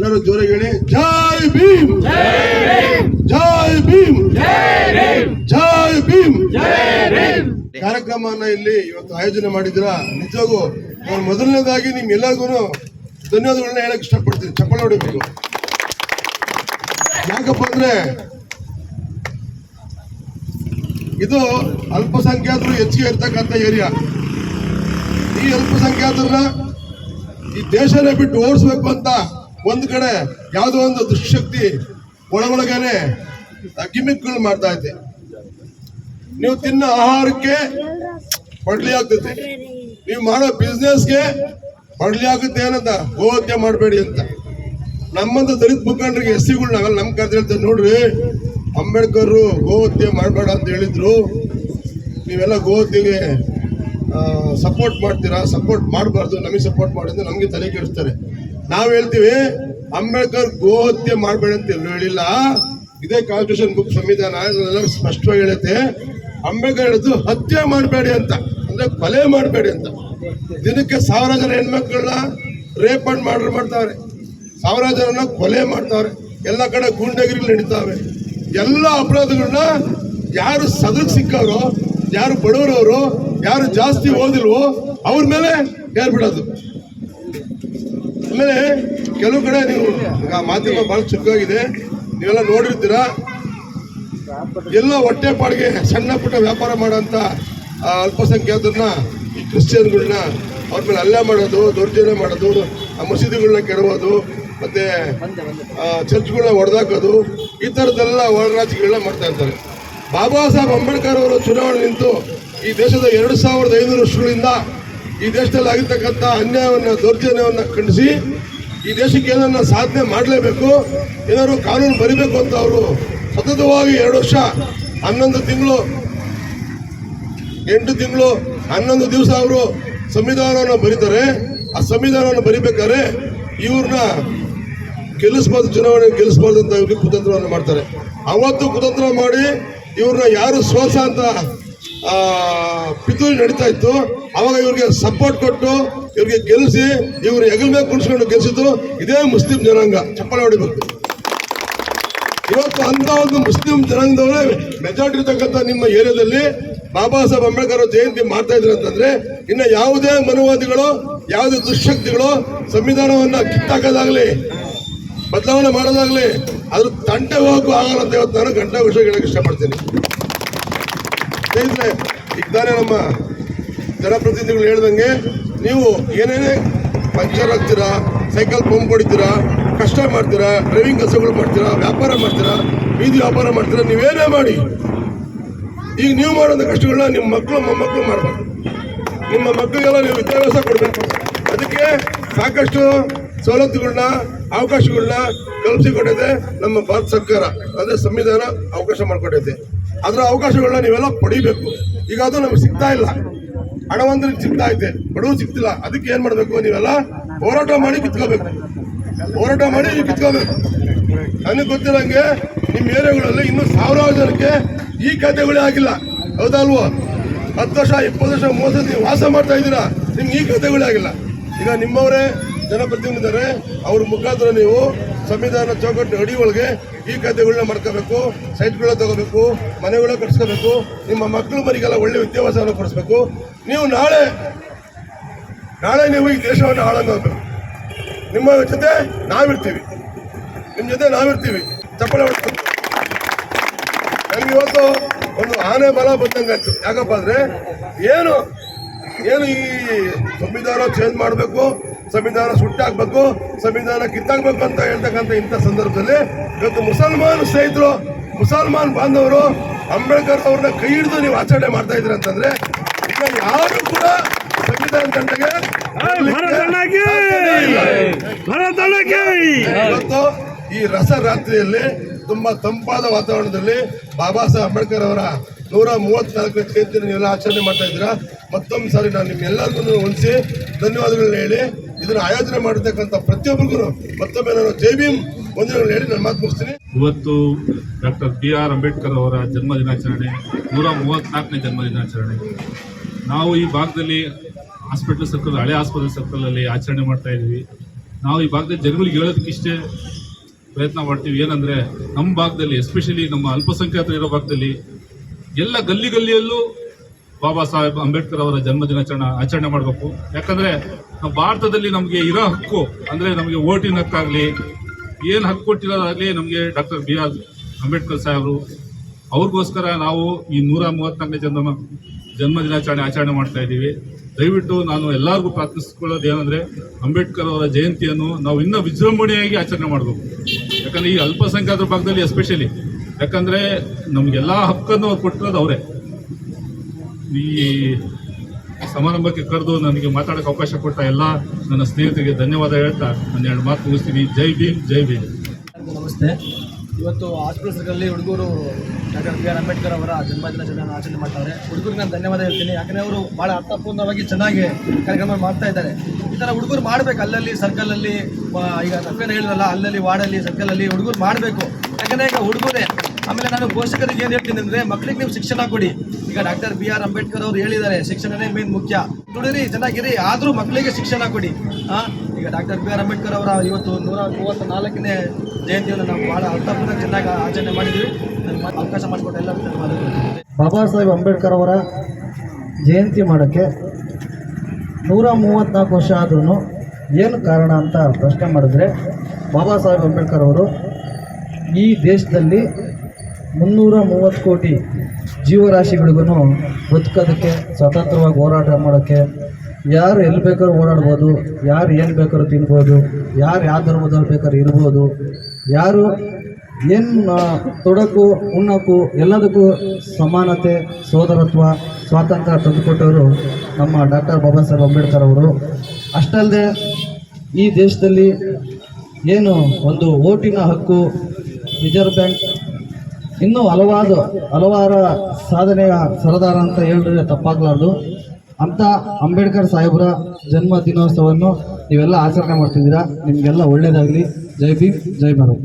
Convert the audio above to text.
ಎಲ್ಲರೂ ಜೋರಾಗಿ ಹೇಳಿ, ಜೈ ಭೀಮ್! ಜೈ ಭೀಮ್! ಜೈ ಭೀಮ್! ಕಾರ್ಯಕ್ರಮನ ಇಲ್ಲಿ ಇವತ್ತು ಆಯೋಜನೆ ಮಾಡಿದ್ರ ನಿಜವಾಗೂ ನಾನು ಮೊದಲನೇದಾಗಿ ನಿಮ್ ಎಲ್ಲರಿಗೂ ಧನ್ಯವಾದಗಳನ್ನ ಹೇಳಕ್ ಇಷ್ಟಪಡ್ತೀನಿ. ಚಪ್ಪಳ ಹೊಡಿಬೇಕು ಯಾಕಪ್ಪ ಅಂದ್ರೆ ಇದು ಅಲ್ಪಸಂಖ್ಯಾತರು ಹೆಚ್ಚಿಗೆ ಇರ್ತಕ್ಕಂಥ ಏರಿಯಾ. ಈ ಅಲ್ಪಸಂಖ್ಯಾತರನ್ನ ಈ ದೇಶನೇ ಬಿಟ್ಟು ಓಡಿಸ್ಬೇಕು ಅಂತ ಒಂದ್ ಕಡೆ ಯಾವುದೋ ಒಂದು ದುಷ್ಟಶಕ್ತಿ ಒಳಗೊಳಗೇನೆ ಗಿಮಿಕ್ಗಳು ಮಾಡ್ತಾ ಇದೆ ನೀವು ತಿನ್ನೋ ಆಹಾರಕ್ಕೆ ಬಡ್ಲಿ ಆಗ್ತೈತೆ. ನೀವು ಮಾಡೋ ಬಿಸ್ನೆಸ್ಗೆ ಬಡ್ಲಿ ಆಗುತ್ತೆ ಏನಂತ ಗೋಹತ್ಯೆ ಮಾಡಬೇಡಿ ಅಂತ. ನಮ್ಮಂತ ದಲಿತ ಮುಖಂಡರಿಗೆ ಎಸ್ ಸಿಗಳು ನಾವೆಲ್ಲ ನಮ್ಮ ಕರ್ದು ಹೇಳ್ತೇವೆ ನೋಡ್ರಿ ಅಂಬೇಡ್ಕರ್ ಗೋಹತ್ಯೆ ಮಾಡಬೇಡ ಅಂತ ಹೇಳಿದ್ರು. ನೀವೆಲ್ಲ ಗೋಹತ್ಯೆಗೆ ಸಪೋರ್ಟ್ ಮಾಡ್ತೀರಾ ಸಪೋರ್ಟ್ ಮಾಡಬಾರ್ದು, ನಮಗೆ ಸಪೋರ್ಟ್ ಮಾಡಿದ್ರೆ ನಮಗೆ ತಲೆ ಕೆಡಿಸ್ತಾರೆ. ನಾವು ಹೇಳ್ತೀವಿ, ಅಂಬೇಡ್ಕರ್ ಗೋಹತ್ಯೆ ಮಾಡಬೇಡ ಅಂತ ಎಲ್ಲೂ ಹೇಳಿಲ್ಲ. ಇದೇ ಕಾನ್ಸ್ಟಿಟ್ಯೂಷನ್ ಬುಕ್ ಸಂವಿಧಾನ ಸ್ಪಷ್ಟವಾಗಿ ಹೇಳುತ್ತೆ. ಅಂಬೇಡ್ಕರ್ ಹೇಳಿದ್ದು ಹತ್ಯೆ ಮಾಡಬೇಡಿ ಅಂತ, ಅಂದ್ರೆ ಕೊಲೆ ಮಾಡಬೇಡಿ ಅಂತ. ದಿನಕ್ಕೆ ಸಾವಿರ ಜನ ಹೆಣ್ಮಕ್ಳನ್ನ ರೇಪ್ ಅಂಡ್ ಮರ್ಡರ್ ಮಾಡ್ತಾವ್ರೆ ಸಾವಿರ ಜನನ ಕೊಲೆ ಮಾಡ್ತಾವ್ರೆ ಎಲ್ಲ ಕಡೆ ಗೂಂಡಗಿರಿಗಳು ನಡೀತಾವೆ. ಎಲ್ಲ ಅಪರಾಧಗಳನ್ನ ಯಾರು ಸದಕ್ ಸಿಕ್ಕವ್ರು ಯಾರು ಬಡವರವರು, ಯಾರು ಜಾಸ್ತಿ ಓದಿಲ್ವೋ, ಅವ್ರ ಮೇಲೆ ಹೇಳ್ಬಿಡೋದು ಆಮೇಲೆ ಕೆಲವು ಕಡೆ ನೀವು ಈಗ ಮಾಧ್ಯಮ ಬಹಳ ಚುರುಕಾಗಿದೆ ನೀವೆಲ್ಲ ನೋಡಿರ್ತೀರಾ? ಎಲ್ಲ ಹೊಟ್ಟೆ ಪಾಡಿಗೆ ಸಣ್ಣ ಪುಟ್ಟ ವ್ಯಾಪಾರ ಮಾಡೋಂಥ ಅಲ್ಪಸಂಖ್ಯಾತರನ್ನ, ಈ ಕ್ರಿಶ್ಚಿಯನ್ಗಳನ್ನ ಅವ್ರ ಮೇಲೆ ಹಲ್ಲೆ ಮಾಡೋದು, ದೌರ್ಜನ್ಯ ಮಾಡೋದು, ಆ ಮಸೀದಿಗಳನ್ನ ಕೆಡವೋದು, ಮತ್ತೆ ಚರ್ಚ್ಗಳನ್ನ ಹೊಡೆದಾಕೋದು ಈ ಥರದ್ದೆಲ್ಲ ಒಳರಾಜಕೀಯಗಳನ್ನ ಮಾಡ್ತಾ ಇರ್ತಾರೆ. ಬಾಬಾ ಸಾಹೇಬ್ ಅಂಬೇಡ್ಕರ್ ಅವರು ಚುನಾವಣೆ ನಿಂತು ಈ ದೇಶದ ಎರಡು ಸಾವಿರದ ಐನೂರು ವರ್ಷಗಳಿಂದ ಈ ದೇಶದಲ್ಲಿ ಆಗಿರ್ತಕ್ಕಂಥ ಅನ್ಯಾಯವನ್ನು, ದೌರ್ಜನ್ಯವನ್ನು ಖಂಡಿಸಿ ಈ ದೇಶಕ್ಕೆ ಏನನ್ನ ಸಾಧನೆ ಮಾಡಲೇಬೇಕು, ಏನಾದ್ರು ಕಾನೂನು ಬರಿಬೇಕು ಅಂತ ಅವರು ಸತತವಾಗಿ ಎರಡು ವರ್ಷ, ಹನ್ನೊಂದು ತಿಂಗಳು, ಎಂಟು ತಿಂಗಳು, ಹನ್ನೊಂದು ದಿವಸ ಅವರು ಸಂವಿಧಾನವನ್ನು ಬರೀತಾರೆ. ಆ ಸಂವಿಧಾನವನ್ನು ಬರಿಬೇಕಾದ್ರೆ ಇವ್ರನ್ನ ಗೆಲ್ಲಿಸ್ಬಾರ್ದು, ಚುನಾವಣೆ ಗೆಲ್ಲಿಸ್ಬಾರ್ದು ಅಂತ ಕುತಂತ್ರವನ್ನು ಮಾಡ್ತಾರೆ. ಅವತ್ತು ಕುತಂತ್ರ ಮಾಡಿ ಇವ್ರನ್ನ ಯಾರು ಸೋಸ ಅಂತ ಪಿತೂರಿ ನಡೀತಾ ಇತ್ತು. ಅವಾಗ ಇವ್ರಿಗೆ ಸಪೋರ್ಟ್ ಕೊಟ್ಟು ಇವ್ರಿಗೆ ಗೆಲ್ಲಿಸಿ ಇವ್ರು ಮೇಲೆ ಕುಣಿಸ್ಕೊಂಡು ಗೆಲ್ಸಿದ್ದು ಇದೇ ಮುಸ್ಲಿಂ ಜನಾಂಗ. ಚಪ್ಪಾಳೆ ಹೊಡಿಬೇಕು. ಇವತ್ತು ಅಂತ ಒಂದು ಮುಸ್ಲಿಂ ಜನಾಂಗದವರೇ ಮೆಜಾರಿಟಿ ಇರ್ತಕ್ಕಂಥ ನಿಮ್ಮ ಏರಿಯಾದಲ್ಲಿ ಬಾಬಾ ಸಾಹೇಬ್ ಅಂಬೇಡ್ಕರ್ ಜಯಂತಿ ಮಾಡ್ತಾ ಇದ್ರು ಅಂತಂದ್ರೆ ಇನ್ನು ಯಾವುದೇ ಮನುವಾದಿಗಳು, ಯಾವುದೇ ದುಶ್ಶಕ್ತಿಗಳು ಸಂವಿಧಾನವನ್ನ ಕಿತ್ತಾಕೋದಾಗ್ಲಿ, ಬದಲಾವಣೆ ಮಾಡೋದಾಗ್ಲಿ, ಅದ್ರ ತಂಟೆ ಹೋಗಕ್ಕೂ ಆಗಲ್ಲ ಅಂತ ಇವತ್ತು ನಾನು ಗಂಟೆ ವಿಷಯ ಹೇಳಕ್ಕೆ ಇಷ್ಟಪಡ್ತೀನಿ. ಸ್ನೇಹಿತರೆ ತಾನೇ ನಮ್ಮ ಜನಪ್ರತಿನಿಧಿಗಳು ಹೇಳ್ದಂಗೆ ನೀವು ಏನೇನೇ ಪಂಚರ್ ಹಾಕ್ತೀರಾ, ಸೈಕಲ್ ಪಂಪ್ ಹೊಡಿತೀರಾ, ಕಷ್ಟ ಮಾಡ್ತೀರಾ, ಡ್ರೈವಿಂಗ್ ಕೆಲಸಗಳು ಮಾಡ್ತೀರಾ, ವ್ಯಾಪಾರ ಮಾಡ್ತೀರಾ, ಬೀದಿ ವ್ಯಾಪಾರ ಮಾಡ್ತೀರಾ, ನೀವೇನೇ ಮಾಡಿ. ಈಗ ನೀವು ಮಾಡೋಂಥ ಕಷ್ಟಗಳನ್ನ ನಿಮ್ಮ ಮಕ್ಕಳು ಮೊಮ್ಮಕ್ಕಳು ಮಾಡಬೇಕು ನಿಮ್ಮ ಮಕ್ಕಳಿಗೆಲ್ಲ ನೀವು ವಿದ್ಯಾಭ್ಯಾಸ ಕೊಡಬೇಕು. ಅದಕ್ಕೆ ಸಾಕಷ್ಟು ಸವಲತ್ತುಗಳನ್ನ, ಅವಕಾಶಗಳನ್ನ ಕಲ್ಪಿಸಿಕೊಟ್ಟಿದೆ ನಮ್ಮ ಭಾರತ ಸರ್ಕಾರ. ಅಂದರೆ ಸಂವಿಧಾನ ಅವಕಾಶ ಮಾಡಿಕೊಟ್ಟೈತೆ. ಅದರ ಅವಕಾಶಗಳನ್ನ ನೀವೆಲ್ಲ ಪಡಿಬೇಕು. ಈಗ ಅದು ನಮ್ಗೆ ಸಿಗ್ತಾ ಇಲ್ಲ. ಹಣವಂತರಿಗೆ ಸಿಗ್ತಾ ಐತೆ ಬಡವರು ಸಿಗ್ತಿಲ್ಲ. ಅದಕ್ಕೆ ಏನ್ ಮಾಡ್ಬೇಕು? ನೀವೆಲ್ಲ ಹೋರಾಟ ಮಾಡಿ ಕಿತ್ಕೋಬೇಕು. ಹೋರಾಟ ಮಾಡಿ ಕಿತ್ಕೋಬೇಕು. ನನಗೆ ಗೊತ್ತಿರಂಗೆ ನಿಮ್ಮ ಏರಿಯಾಗಳಲ್ಲಿ ಇನ್ನೂ ಸಾವಿರಾರು ಜನಕ್ಕೆ ಈ ಖಾತೆಗಳೇ ಆಗಿಲ್ಲ. ಹೌದಲ್ವೋ? ಹತ್ತು ವರ್ಷ, ಇಪ್ಪತ್ತು ವರ್ಷ, ಮೂವತ್ತು ವರ್ಷ ನೀವು ವಾಸ ಮಾಡ್ತಾ ಇದ್ದೀರಾ? ನಿಮ್ಗೆ ಈ ಖಾತೆಗಳೇ ಆಗಿಲ್ಲ. ಈಗ ನಿಮ್ಮವರೇ ಜನಪ್ರತಿನಿಧಿದ್ದಾರೆ ಅವ್ರ ಮುಖಾಂತರ ನೀವು ಸಂವಿಧಾನ ಚೌಕಟ್ಟು ಅಡಿ ಒಳಗೆ ಈ ಖಾತೆಗಳನ್ನ ಮಾಡ್ಕೋಬೇಕು ಸೈಟ್ಗಳ ತಗೋಬೇಕು ಮನೆಗಳ ಕಟ್ಸ್ಕೋಬೇಕು, ನಿಮ್ಮ ಮಕ್ಕಳು ಮರಿಗೆಲ್ಲ ಒಳ್ಳೆ ವಿದ್ಯಾಭ್ಯಾಸವನ್ನು ಕೊಡಿಸ್ಬೇಕು. ನೀವು ನಾಳೆ ನಾಳೆ ನೀವು ಈ ದೇಶವನ್ನು ಹಾಳಾಗಬೇಕು ನಿಮ್ಮ ಜೊತೆ ನಾವಿರ್ತೀವಿ. ನಿಮ್ಮ ಜೊತೆ ನಾವಿರ್ತೀವಿ. ಚಪ್ಪಳೆ ಹೊಡ್ಕೊಂಡು. ನನಗೆ ಇವತ್ತು ಒಂದು ಆನೆ ಬಲ ಬಂದಂಗಾಯ್ತು ಯಾಕಪ್ಪ ಅಂದರೆ, ಏನು ಏನು ಈ ಸಂವಿಧಾನ ಚೇಂಜ್ ಮಾಡಬೇಕು ಸಂವಿಧಾನ ಸುಟ್ಟಾಗಬೇಕು ಸಂವಿಧಾನ ಕಿತ್ತಾಗಬೇಕು ಅಂತ ಹೇಳ್ತಕ್ಕಂಥ ಇಂಥ ಸಂದರ್ಭದಲ್ಲಿ ಇವತ್ತು ಮುಸಲ್ಮಾನ್ ಸ್ನೇಹಿತರು ಮುಸಲ್ಮಾನ್ ಬಾಂಧವರು ಅಂಬೇಡ್ಕರ್ ಅವ್ರನ್ನ ಕೈ ಹಿಡಿದು ನೀವು ಆಚರಣೆ ಮಾಡ್ತಾ ಇದ್ರಿ ಅಂತಂದ್ರೆ ಯಾರು ಕೂಡ ಸಂವಿಧಾನ ಭರತನಾಗಿ ಇವತ್ತು ಈ ರಸರಾತ್ರಿಯಲ್ಲಿ ತುಂಬಾ ತಂಪಾದ ವಾತಾವರಣದಲ್ಲಿ ಬಾಬಾ ಸಾಹೇಬ್ ಅಂಬೇಡ್ಕರ್ ಅವರ ನೂರ ಮೂವತ್ನಾಲ್ಕನೇ ಜಯಂತಿನ ನೀವೆಲ್ಲ ಆಚರಣೆ ಮಾಡ್ತಾ ಇದ್ದೀರಾ? ಮತ್ತೊಂದು ಸಾರಿ ನಾನು ನಿಮ್ಮೆಲ್ಲರಿಗೂ ಹೊಂದಿಸಿ ಧನ್ಯವಾದಗಳನ್ನ ಹೇಳಿ ಇದನ್ನು ಆಯೋಜನೆ ಮಾಡಿರ್ತಕ್ಕಂಥ ಪ್ರತಿಯೊಬ್ಬರಿಗೂ ಮತ್ತೊಮ್ಮೆ ನಾನು ಜೈ ಹೇಳಿ ನಾನು ಮಾತು ಮುಗಿಸ್ತೀನಿ. ಇವತ್ತು ಡಾಕ್ಟರ್ ಬಿ ಆರ್ ಅಂಬೇಡ್ಕರ್ ಅವರ ಜನ್ಮ ದಿನಾಚರಣೆ ನೂರ ಮೂವತ್ತ್ನಾಲ್ಕನೇ ಜನ್ಮ ದಿನಾಚರಣೆ ನಾವು ಈ ಭಾಗದಲ್ಲಿ ಹಾಸ್ಪಿಟಲ್ ಸರ್ಕಲ್ ಹಳೆ ಆಸ್ಪತ್ರೆ ಸರ್ಕಲಲ್ಲಿ ಆಚರಣೆ ಮಾಡ್ತಾ ಇದ್ದೀವಿ ನಾವು ಈ ಭಾಗದಲ್ಲಿ ಜನಗಳಿಗೆ ಹೇಳೋದಕ್ಕಿಷ್ಟೇ ಪ್ರಯತ್ನ ಮಾಡ್ತೀವಿ. ಏನಂದರೆ, ನಮ್ಮ ಭಾಗದಲ್ಲಿ ಎಸ್ಪೆಷಲಿ ನಮ್ಮ ಅಲ್ಪಸಂಖ್ಯಾತರು ಇರೋ ಭಾಗದಲ್ಲಿ, ಎಲ್ಲ ಗಲ್ಲಿ ಗಲ್ಲಿಯಲ್ಲೂ ಬಾಬಾ ಸಾಹೇಬ್ ಅಂಬೇಡ್ಕರ್ ಅವರ ಜನ್ಮದಿನಾಚರಣೆ ಆಚರಣೆ ಮಾಡಬೇಕು. ಯಾಕಂದರೆ ನಮ್ಮ ಭಾರತದಲ್ಲಿ ನಮಗೆ ಇರೋ ಹಕ್ಕು ಅಂದರೆ ನಮಗೆ ಓಟಿನ ಹಕ್ಕಾಗಲಿ, ಏನು ಹಕ್ಕು ಕೊಟ್ಟಿರೋದಾಗಲಿ ನಮಗೆ ಡಾಕ್ಟರ್ ಬಿ ಆರ್ ಅಂಬೇಡ್ಕರ್ ಸಾಹೇಬರು. ಅವ್ರಿಗೋಸ್ಕರ ನಾವು ಈ ನೂರ ಮೂವತ್ನಾಲ್ಕನೇ ಜನ್ಮ ಜನ್ಮದಿನಾಚರಣೆ ಆಚರಣೆ ಮಾಡ್ತಾ ಇದ್ದೀವಿ. ದಯವಿಟ್ಟು ನಾನು ಎಲ್ಲರಿಗೂ ಪ್ರಾರ್ಥಿಸ್ಕೊಳ್ಳೋದು ಏನಂದರೆ ಅಂಬೇಡ್ಕರ್ ಅವರ ಜಯಂತಿಯನ್ನು ನಾವು ಇನ್ನೂ ವಿಜೃಂಭಣೆಯಾಗಿ ಆಚರಣೆ ಮಾಡಬೇಕು. ಯಾಕಂದರೆ ಈ ಅಲ್ಪಸಂಖ್ಯಾತರ ಭಾಗದಲ್ಲಿ ಎಸ್ಪೆಷಲಿ ಯಾಕಂದರೆ ನಮಗೆಲ್ಲ ಹಕ್ಕನ್ನು ಅವ್ರು ಕೊಟ್ಟಿರೋದು ಅವರೇ. ಈ ಸಮಾರಂಭಕ್ಕೆ ಕರೆದು ನನಗೆ ಮಾತಾಡಕ್ಕೆ ಅವಕಾಶ ಕೊಟ್ಟ ಎಲ್ಲ ನನ್ನ ಸ್ನೇಹಿತರಿಗೆ ಧನ್ಯವಾದ ಹೇಳ್ತಾ ನನ್ನ ಎರಡು ಮಾತು ಮುಗಿಸ್ತೀನಿ. ಜೈ ಭೀಮ್ ಜೈ ಭೀಮ್. ನಮಸ್ತೆ. ಇವತ್ತು ಸರ್ಕಲ್ಲಿ ಹುಡುಗರು ಡಾಕ್ಟರ್ ಬಿ ಆರ್ ಅಂಬೇಡ್ಕರ್ ಅವರ ಜನ್ಮದಿನಾಚರಣೆಯನ್ನು ಆಚರಣೆ ಮಾಡ್ತಾರೆ. ಹುಡುಗರಿಗೆ ನಾನು ಧನ್ಯವಾದ ಹೇಳ್ತೀನಿ. ಯಾಕಂದರೆ ಅವರು ಭಾಳ ಅರ್ಥಪೂರ್ಣವಾಗಿ ಚೆನ್ನಾಗಿ ಕಾರ್ಯಕ್ರಮ ಮಾಡ್ತಾ ಇದ್ದಾರೆ. ಈ ಥರ ಹುಡುಗರು ಮಾಡಬೇಕು. ಅಲ್ಲಲ್ಲಿ ಸರ್ಕಲಲ್ಲಿ ಈಗ ತಪ್ಪೇನು ಹೇಳಿದ್ರಲ್ಲ, ಅಲ್ಲಲ್ಲಿ ವಾರ್ಡಲ್ಲಿ ಸರ್ಕಲಲ್ಲಿ ಹುಡುಗರು ಮಾಡಬೇಕು. ಯಾಕಂದರೆ ಈಗ ಹುಡುಗರೇ ಆಮೇಲೆ ನಾನು ಪೋಷಕರಿಗೆ ಏನು ಹೇಳ್ತೀನಿ ಅಂದರೆ ಮಕ್ಕಳಿಗೆ ನೀವು ಶಿಕ್ಷಣ ಕೊಡಿ. ಈಗ ಡಾಕ್ಟರ್ ಬಿ ಆರ್ ಅಂಬೇಡ್ಕರ್ ಅವರು ಹೇಳಿದ್ದಾರೆ, ಶಿಕ್ಷಣನೇ ಮೇನ್ ಮುಖ್ಯ. ದುಡಿರಿ ಚೆನ್ನಾಗಿರಿ, ಆದರೂ ಮಕ್ಕಳಿಗೆ ಶಿಕ್ಷಣ ಕೊಡಿ. ಹಾ ಈಗ ಡಾಕ್ಟರ್ ಬಿ ಆರ್ ಅಂಬೇಡ್ಕರ್ ಅವರ ಇವತ್ತು ನೂರ ಮೂವತ್ತ ನಾಲ್ಕನೇ ಜಯಂತಿಯನ್ನು ನಾವು ಭಾಳ ಅರ್ಥಪೂರ್ಣ ಚೆನ್ನಾಗಿ ಆಚರಣೆ ಮಾಡಿದ್ವಿ. ಅವಕಾಶ ಮಾಡಿಕೊಟ್ಟು ಎಲ್ಲರಿಗೂ ಬಾಬಾ ಸಾಹೇಬ್ ಅಂಬೇಡ್ಕರ್ ಅವರ ಜಯಂತಿ ಮಾಡೋಕ್ಕೆ ನೂರ ಮೂವತ್ತ್ನಾಲ್ಕು ವರ್ಷ ಆದ್ರೂ ಏನು ಕಾರಣ ಅಂತ ಪ್ರಶ್ನೆ ಮಾಡಿದ್ರೆ, ಬಾಬಾ ಸಾಹೇಬ್ ಅಂಬೇಡ್ಕರ್ ಅವರು ಈ ದೇಶದಲ್ಲಿ ಮುನ್ನೂರ ಮೂವತ್ತು ಕೋಟಿ ಜೀವರಾಶಿಗಳಿಗೂ ಬದುಕೋದಕ್ಕೆ, ಸ್ವತಂತ್ರವಾಗಿ ಹೋರಾಟ ಮಾಡೋಕ್ಕೆ ಯಾರು ಎಲ್ಲಿ ಬೇಕಾದ್ರೂ ಓಡಾಡ್ಬೋದು, ಯಾರು ಏನು ಬೇಕಾದ್ರೂ ತಿನ್ಬೋದು, ಯಾರು ಯಾವ ಧರ್ಮದಲ್ಲಿ ಬೇಕಾದ್ರೂ ಇರ್ಬೋದು, ಯಾರು ಏನು ತೊಡಕು ಉಣ್ಣೋಕ್ಕೂ ಎಲ್ಲದಕ್ಕೂ ಸಮಾನತೆ, ಸೋದರತ್ವ, ಸ್ವಾತಂತ್ರ್ಯ ತಂದುಕೊಟ್ಟವರು ನಮ್ಮ ಡಾಕ್ಟರ್ ಬಾಬಾ ಸಾಹೇಬ್ ಅಂಬೇಡ್ಕರ್ ಅವರು. ಅಷ್ಟಲ್ಲದೆ ಈ ದೇಶದಲ್ಲಿ ಏನು ಒಂದು ಓಟಿನ ಹಕ್ಕು ರಿಸರ್ವ್ ಬ್ಯಾಂಕ್ ಇನ್ನೂ ಹಲವಾರು ಹಲವಾರು ಸಾಧನೆಯ ಸರದಾರ ಅಂತ ಹೇಳಿದ್ರೆ ತಪ್ಪಾಗಲಾರ್ದು. ಅಂತ ಅಂಬೇಡ್ಕರ್ ಸಾಹೇಬರ ಜನ್ಮ ದಿನೋತ್ಸವವನ್ನು ನೀವೆಲ್ಲ ಆಚರಣೆ ಮಾಡ್ತಿದ್ದೀರಾ? ನಿಮಗೆಲ್ಲ ಒಳ್ಳೆಯದಾಗಲಿ ಜೈ ಭೀಮ್, ಜೈ ಭಾರತ್.